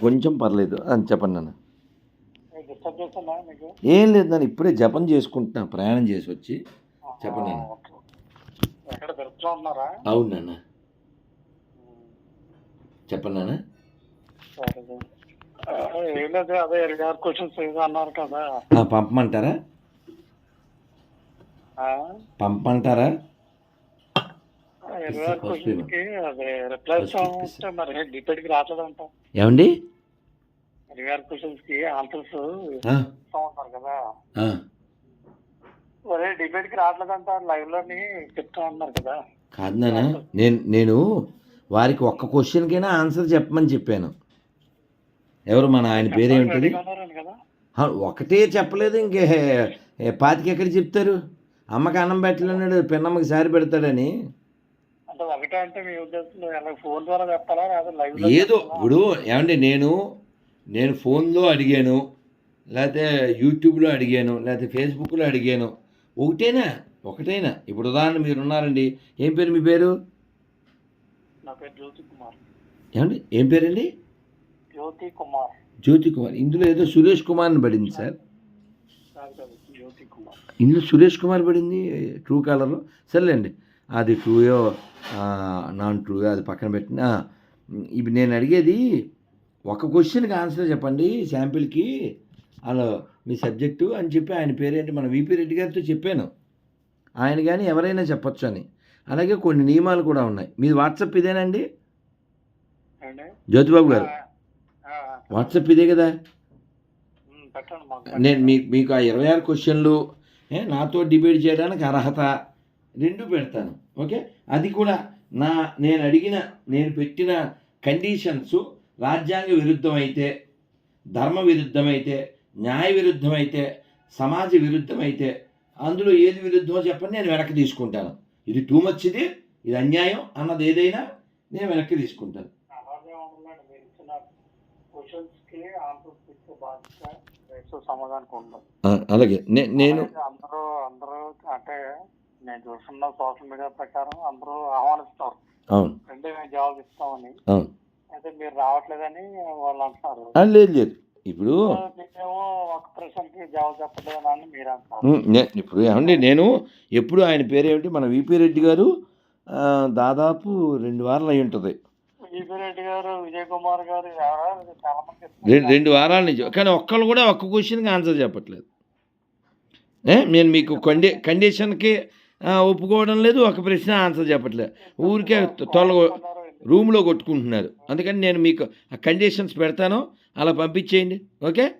కొంచెం పర్లేదు. అని చెప్పండి నాన్న. ఏం లేదు నాన్న ఇప్పుడే జపం చేసుకుంటున్నా ప్రయాణం చేసి వచ్చి. చెప్పండి నాన్న. అవును నాన్న. చెప్పండి నాన్న. పంపమంటారా? పంపమంటారా? ఇరవై అదే రిప్లై మరి రావట్లేదంట. ఏమండి? ఇరవై ఆరు ఆన్సర్స్ ఉంటారు కదా. అదే రావట్లేదంట చెప్తా ఉన్నారు కదా. కాదు నాన్న నేను నేను వారికి ఒక్క క్వశ్చన్కైనా ఆన్సర్ చెప్పమని చెప్పాను. ఎవరు మన ఆయన ఆ, ఒకటే చెప్పలేదు ఇంకే పాతికి ఎక్కడ చెప్తారు? అమ్మకి అన్నం పెట్టలేనాడు పిన్నమ్మకి సారి పెడతాడని. అంటే ఒకటే అంటే మీ ఉద్దేశంలో ఎలా ఫోన్ ద్వారా చెప్పాలా? లేదా లైవ్లో ఏదో? ఇప్పుడు ఏమండి నేను నేను ఫోన్లో అడిగాను లేకపోతే యూట్యూబ్లో అడిగాను లేకపోతే ఫేస్బుక్లో అడిగాను. ఒకటేనా? ఒకటేనా? ఇప్పుడు ఉదాహరణ మీరు ఉన్నారండి. ఏం పేరు మీ పేరు? నా పేరు జ్యోతి కుమార్. ఏమండి? ఏం పేరండి? జ్యోతి కుమార్. జ్యోతి కుమార్. ఇందులో ఏదో సురేష్ కుమార్ అని పడింది సార్. ఇందులో సురేష్ కుమార్ పడింది ట్రూ కాలర్లో సర్లేండి. అది ట్రూయో నాన్ ట్రూయో అది పక్కన పెట్టిన ఇప్పుడు నేను అడిగేది ఒక క్వశ్చన్కి ఆన్సర్ చెప్పండి శాంపిల్కి అలా మీ సబ్జెక్టు అని చెప్పి ఆయన పేరేంటి మన విపి రెడ్డి గారితో చెప్పాను. ఆయన కానీ ఎవరైనా చెప్పొచ్చు అని. అలాగే కొన్ని నియమాలు కూడా ఉన్నాయి. మీది వాట్సాప్ ఇదేనండి? అండి జ్యోతిబాబు గారు. వాట్సాప్ ఇదే కదా? నేను మీ మీకు ఆ ఇరవై ఆరు క్వశ్చన్లు నాతో డిబేట్ చేయడానికి అర్హత రెండు పెడతాను ఓకే? అది కూడా నా నేను అడిగిన నేను పెట్టిన కండిషన్స్ రాజ్యాంగ విరుద్ధమైతే ధర్మ విరుద్ధమైతే న్యాయ విరుద్ధమైతే సమాజ విరుద్ధమైతే అందులో ఏది విరుద్ధమో చెప్పండి నేను వెనక్కి తీసుకుంటాను. ఇది టూ మచ్ ఇది ఇది అన్యాయం అన్నది ఏదైనా నేను వెనక్కి తీసుకుంటాను. అలాగే నేను అందరూ అందరూ అంటే నేను చూస్తున్న సోషల్ మీడియా ప్రకారం అందరూ ఆహ్వానిస్తారు. అవును. అంటే మేము జవాబు ఇస్తామని. అవును. అయితే మీరు రావట్లేదని వాళ్ళు అంటున్నారు. ఆ, లేదు లేదు. ఇప్పుడు మీరేమో ఒక ప్రశ్నకి జవాబు మీరు అంటున్నారు. ఉమ్, నే- ఇప్పుడు ఏమండి నేను ఎప్పుడు ఆయన పేరు ఏమిటి? మన విపి రెడ్డి గారు ఆ, దాదాపు రెండు వారాలు అయి ఉంటుంది. రెడ్డి గారు విజయ్ కుమార్ గారు ఎవరో చాలా మంది రెండు చెప్తున్నారు. రెండు వారాల నుంచి. కానీ ఒక్కళ్ళు కూడా ఒక్క క్వశ్చన్కి ఆన్సర్ చెప్పట్లేదు. ఏ నేను మీకు కండి కండిషన్కి ఒప్పుకోవడం లేదు ఒక ప్రశ్న ఆన్సర్ చెప్పట్లేదు ఊరికే తొలగ రూమ్లో కొట్టుకుంటున్నారు. అందుకని నేను మీకు ఆ కండిషన్స్ పెడతాను అలా పంపించేయండి. ఓకే?